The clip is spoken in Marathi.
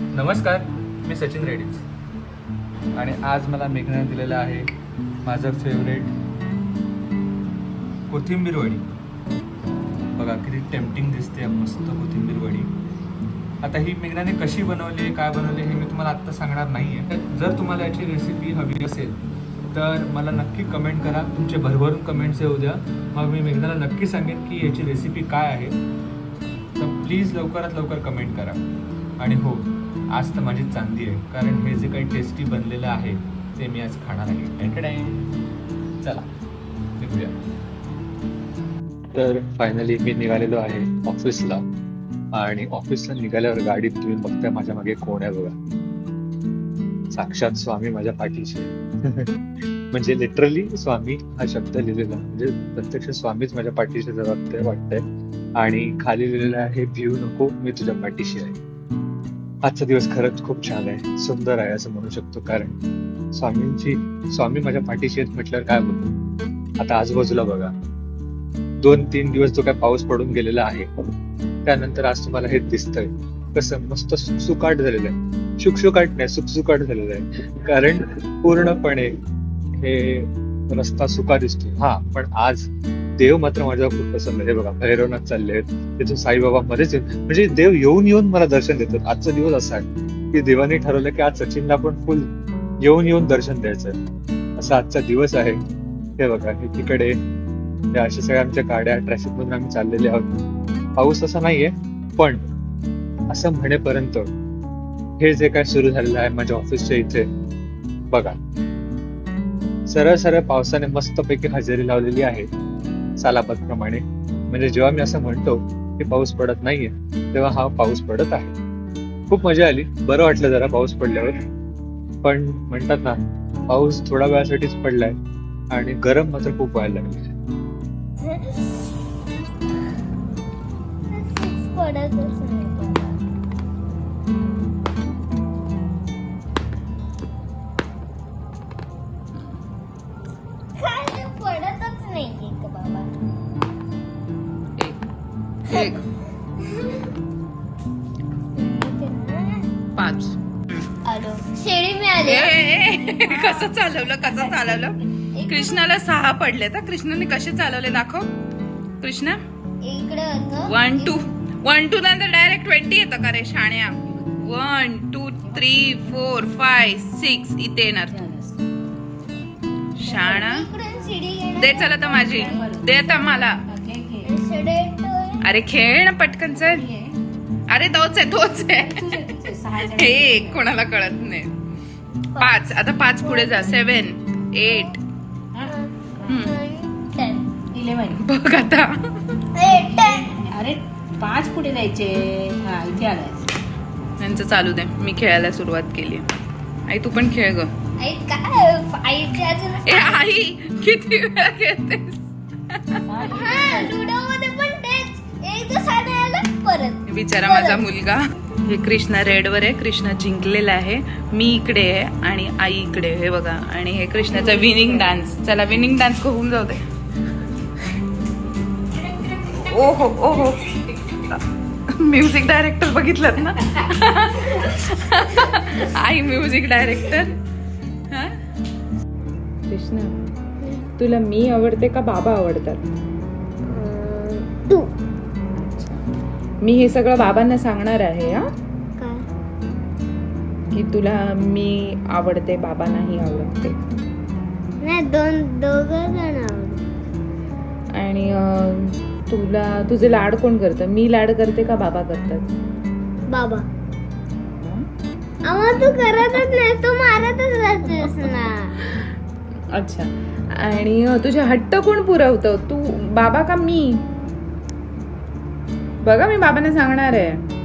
नमस्कार मी सचिन रेड्डीज आणि आज मला मेघनाने दिलेलं आहे माझं फेवरेट कोथिंबीर वडी. बघा किती टेम्पटिंग दिसते मस्त कोथिंबीर वडी. आता ही मेघनाने कशी बनवली आहे काय बनवली हे मी तुम्हाला आत्ता सांगणार नाही आहे जर तुम्हाला याची रेसिपी हवी असेल तर मला नक्की कमेंट करा. तुमचे भरभरून कमेंट्स येऊ द्या. मग मी मेघनाला नक्की सांगेन की याची रेसिपी काय आहे. तर प्लीज लवकरात लवकर कमेंट करा. आणि हो आज तर माझी चांदी आहे कारण हे जे काही टेस्टी बनलेलं आहे ते मी आज खाणार आहे. एंटरटेन चला निघूया. तर फायनली मी निघालेलो आहे ऑफिसला आणि ऑफिसला निघाल्यावर गाडीत तुम्ही बघताय माझ्या मागे कोण आहे बघा. साक्षात स्वामी माझ्या पाठीशी. म्हणजे लिटरली स्वामी हा शब्द लिहिलेला. म्हणजे प्रत्यक्ष स्वामीच माझ्या पाठीशी जर वाटतंय. वाटतंय आणि खाली लिहिलेलं आहे भिऊ नको मी तुझ्या पाठीशी आहे. आजचा दिवस खरंच खूप छान आहे. सुंदर आहे असं म्हणू शकतो कारण स्वामींची स्वामी माझ्या पाठीशी आहेत म्हटल्यावर काय बोलतो आता आजूबाजूला बघा. दोन तीन दिवस जो काय पाऊस पडून गेलेला आहे त्यानंतर आज तुम्हाला हे दिसतंय. कसं मस्त सुकाट झालेलं आहे. शुकशुकाट नाही सुकसुकाट झालेलं आहे. कारण पूर्णपणे हे रस्ता सुका दिसतो हा पण आज देव मात्र माझ्यावर खूप प्रसन्न हे बघा भैरवनाथ चालले आहेत. तिथून साईबाबा मध्येच येऊन म्हणजे देव येऊन येऊन मला दर्शन देतात. आजचा दिवस असा आहे की देवाने ठरवलं की आज सचिनला पण फुल येऊन येऊन दर्शन द्यायचं असा आजचा दिवस आहे. हे बघा हे तिकडे अशा सगळ्या आमच्या गाड्या ट्रॅफिक मधून आम्ही चाललेले आहोत. पाऊस असा नाहीये पण असं म्हणेपर्यंत हे जे काय सुरू झालेलं आहे माझ्या ऑफिसच्या इथे बघा. सरळ सरळ पावसाने मस्तपैकी हजेरी लावलेली आहे. सालाबादप्रमाणे. म्हणजे जेव्हा मी असं म्हणतो की पाऊस पडत नाहीये तेव्हा हा पाऊस पडत आहे. खूप मजा आली. बरं वाटलं जरा पाऊस पडल्यावर. पण म्हणतात ना पाऊस थोड्या वेळासाठीच पडलाय आणि गरम मात्र खूप व्हायला लागले. पडतच एक. पाच. आलो. शेळी मिळाली. कसं चालवलं कसं चालवलं? कृष्णाला सहा पडले तर कृष्णाने कसे चालवले दाखव. Krishna? One two one two नंतर डायरेक्ट ट्वेंटी येतं का रे शाण्या? One two three four five six इथे येणार तू. शाणा. दे चला तर माझी. दे आता मला. अरे खेळ ना पटकन चल. अरे तोच आहे तोच आहे. हे कोणाला कळत नाही. पाच आता पाच पुढे जा. सेवन एट बघ आता. अरे पाच पुढे जायचे. हा इथे आलाय यांचं चालू दे. मी खेळायला सुरुवात केली. आई तू पण खेळ ग. आई किती वेळा खेळतेस? बिचारा माझा मुलगा. हे कृष्णा रेडवर आहे. कृष्णा जिंकलेला आहे. मी इकडे आहे आणि आई इकडे आहे. हे बघा. आणि हे कृष्णाचा विनिंग डान्स चला विनिंग डान्स होऊन जाऊ दे. ओहो ओहो. म्युझिक डायरेक्टर बघितलं ना? आई म्युझिक डायरेक्टर कृष्णा तुला मी आवडते का बाबा आवडतात? तू. मी हे सगळं बाबांना सांगणार आहे हा? की तुला मी आवडते बाबा नाही आवडते. नाही दोन दोघं जण आवडत. आणि तुला तुझे लाड कोण करतं? मी लाड करते का बाबा करतात? बाबा. अहो तू करतच नाही तू मारतच ना अच्छा. आणि तुझे हट्ट कोण पुरवतं? तू बाबा का मी? बघा मी बाबांना सांगणार आहे.